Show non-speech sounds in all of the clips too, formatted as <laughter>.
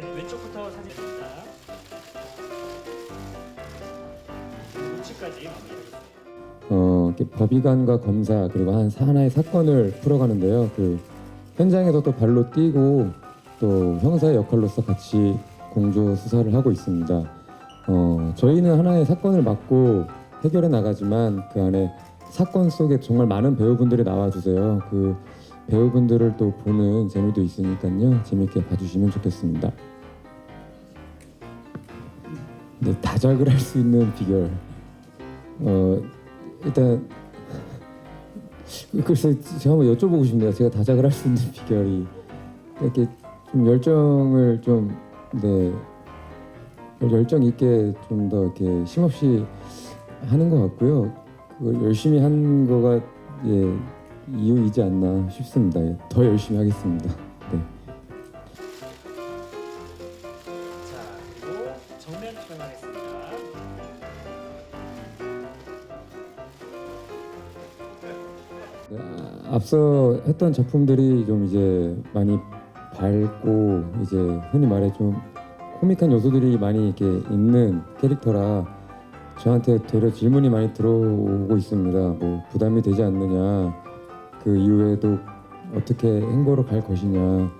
네, 왼쪽부터 사진 찍자. 우측까지 마무리하겠습니다. 어, 법의관과 검사 그리고 한 하나의 사건을 풀어가는데요. 그 현장에서 또 발로 뛰고 또 형사의 역할로서 같이 공조 수사를 하고 있습니다. 어, 저희는 하나의 사건을 맡고 해결해 나가지만 그 안에 사건 속에 정말 많은 배우분들이 나와주세요. 그 배우분들을 또 보는 재미도 있으니까요. 재밌게 봐주시면 좋겠습니다. 네, 다작을 할 수 있는 비결. 어, 일단 <laughs> 글쎄 제가 한번 여쭤보고 싶네요. 제가 다작을 할 수 있는 <laughs> 비결이 이렇게 좀 열정을 좀 네. 열정 있게 좀 더 이렇게 쉼없이 하는 것 같고요. 그걸 열심히 한 거가 예, 이유이지 않나 싶습니다. 예, 더 열심히 하겠습니다. 네. 자, 그리고 정면 촬영하겠습니다. 네, 아, 앞서 했던 작품들이 좀 이제 많이 밝고 이제 흔히 말해 좀 코믹한 요소들이 많이 이렇게 있는 캐릭터라 저한테 되려 질문이 많이 들어오고 있습니다. 뭐 부담이 되지 않느냐, 그 이후에도 어떻게 행보로 갈 것이냐.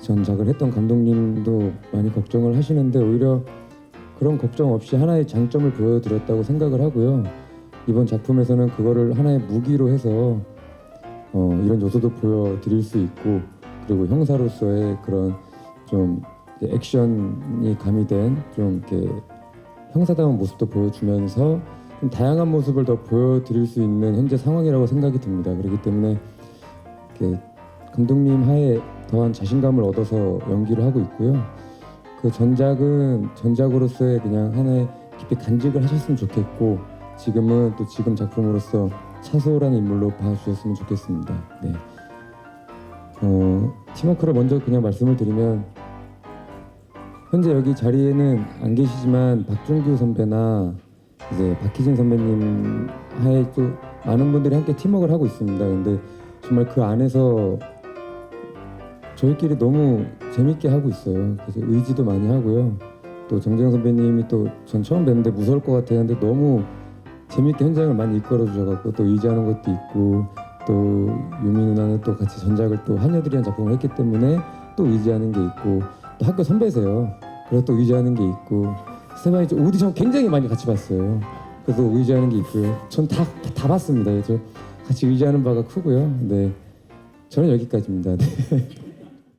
전작을 했던 감독님도 많이 걱정을 하시는데 오히려 그런 걱정 없이 하나의 장점을 보여드렸다고 생각을 하고요. 이번 작품에서는 그거를 하나의 무기로 해서 어, 이런 요소도 보여드릴 수 있고 그리고 형사로서의 그런 좀 액션이 가미된 좀 이렇게 형사다운 모습도 보여주면서 좀 다양한 모습을 더 보여드릴 수 있는 현재 상황이라고 생각이 듭니다. 그렇기 때문에 감독님 하에 더한 자신감을 얻어서 연기를 하고 있고요. 그 전작은 전작으로서의 그냥 하나의 깊이 간직을 하셨으면 좋겠고 지금은 또 지금 작품으로서 차소라는 인물로 봐주셨으면 좋겠습니다. 네. 어, 팀워크를 먼저 그냥 말씀을 드리면 현재 여기 자리에는 안 계시지만 박준규 선배나 이제 박희진 선배님 하에 또 많은 분들이 함께 팀워크를 하고 있습니다. 근데 정말 그 안에서 저희끼리 너무 재밌게 하고 있어요. 그래서 의지도 많이 하고요. 또 정재영 선배님이 또 전 처음 뵀는데 무서울 것. 근데 너무 재밌게 현장을 많이 이끌어 주셔갖고 또 의지하는 것도 있고 또 유미 누나는 또 같이 전작을 또 하녀들이라는 작품을 했기 때문에 또 의지하는 게 있고 또 학교 선배세요. 그래서 또 의지하는 게 있고 스테반이 오디션 굉장히 많이 같이 봤어요. 그래서 의지하는 게 있고요. 전 다 다 봤습니다. 저 같이 의지하는 바가 크고요. 네, 저는 여기까지입니다. 네. <laughs>